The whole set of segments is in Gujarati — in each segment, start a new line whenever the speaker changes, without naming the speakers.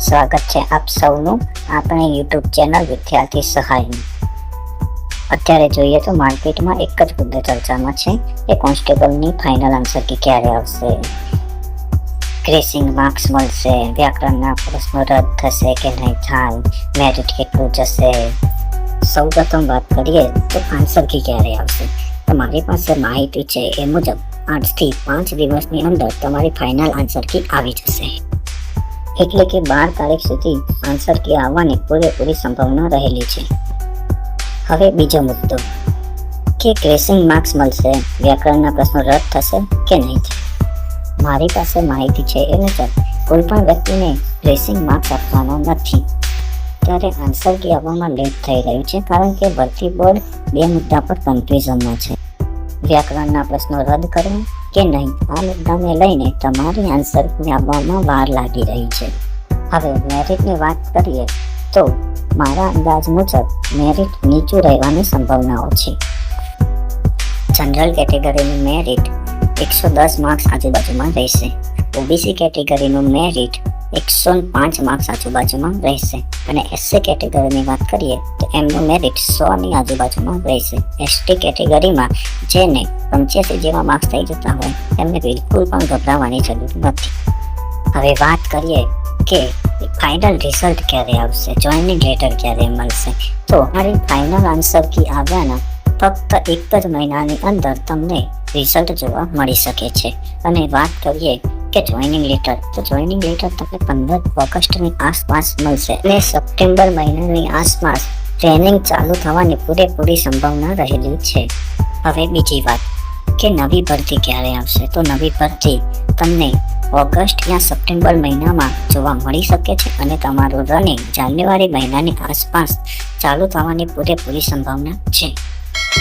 સ્વાગત છે આપ સૌનું આપણે યુટ્યુબ ચેનલ વિદ્યાર્થી સહાયનું. અત્યારે જોઈએ તો માર્કેટમાં એક જ મુદ્દો ચર્ચામાં છે એ કોન્સ્ટેબલની ફાઇનલ આન્સર કે ક્યારે આવશે? ક્રેસિંગ માર્ક્સ મળશે, વ્યાકરણના પ્રશ્નો રદ થશે કે નહીં થાય, મેરિટ કેટલું જશે? સૌ પ્રથમ વાત કરીએ તો આન્સર કી ક્યારે આવશે? તો મારી પાસે માહિતી છે એ મુજબ આઠથી પાંચ દિવસની અંદર તમારી ફાઇનલ આન્સર કી આવી જશે. એટલે કે બાર તારીખ સુધી આન્સર કી આવવાની પૂરેપૂરી સંભાવના રહેલી છે. હવે બીજો મુદ્દો. કે ક્રેસિંગ માર્ક્સ મળશે? વ્યાકરણના પ્રશ્નો રદ થશે કે નહીં? મારી પાસે માહિતી છે એ મુજબ કોઈ પણ વ્યક્તિને ક્રેસિંગ માર્ક્સ આપવાના નથી. ત્યારે આન્સર કી આવવામાં લેટ થઈ રહ્યું છે કારણ કે ભરતી બોર્ડ બે મુદ્દા પર કન્ફ્યુઝનમાં છે. વ્યાકરણના પ્રશ્નો રદ કરવા કે નહીં? આ મુદ્દાને લઈને તમારી આન્સર મેળવવામાં વાર લાગી રહી છે. હવે મેરિટની વાત કરીએ તો મારા અંદાજ મુજબ મેરિટ નીચું રહેવાની સંભાવનાઓ છે. જનરલ કેટેગરીનું મેરિટ એકસો દસ માર્ક્સ આજુબાજુમાં રહેશે. ઓબીસી કેટેગરીનું મેરિટ એકસો પાંચ માર્ક્સ આજુબાજુમાં રહેશે. અને એસસી કેટેગરીની વાત કરીએ, તો એમનું મેરિટ સોની આજુબાજુમાં રહેશે. એસટી કેટેગરીમાં જેને પંચ્યાસી જેવા માર્ક્સ થઈ જતા હોય, એમને બિલકુલ પણ ગભરાવાની જરૂર નથી. હવે વાત કરીએ કે ફાઇનલ રિઝલ્ટ ક્યારે આવશે જોઈનિંગ લેટર ક્યારે મળશે? તો મારી ફાઇનલ આન્સર કી આવ્યાના ફક્ત એક જ મહિનાની અંદર તમને રિઝલ્ટ જોવા મળી શકે છે. અને વાત કરીએ કે જોઈનિંગ લેટર તો જોઈનિંગ લેટર તમને પંદર ઓગસ્ટની આસપાસ મળશે અને સપ્ટેમ્બર મહિનાની આસપાસ ટ્રેનિંગ ચાલુ થવાની પૂરેપૂરી સંભાવના રહેલી છે. હવે બીજી વાત, કે નવી ભરતી ક્યારે આવશે? તો નવી ભરતી તમને ઓગસ્ટ યા સપ્ટેમ્બર મહિનામાં જોવા મળી શકે છે અને તમારું રનિંગ જાન્યુઆરી મહિનાની આસપાસ ચાલુ થવાની પૂરેપૂરી સંભાવના છે.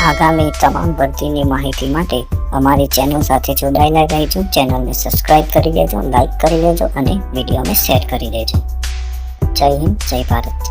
આગામી તમામ ભરતીની માહિતી માટે અમારી ચેનલ સાથે જોડાયેલા રહેજો. ચેનલને સબસ્ક્રાઇબ કરી દેજો લાઇક કરી દેજો અને વિડીયોને શેર કરી દેજો. જય હિન્દ, જય ભારત.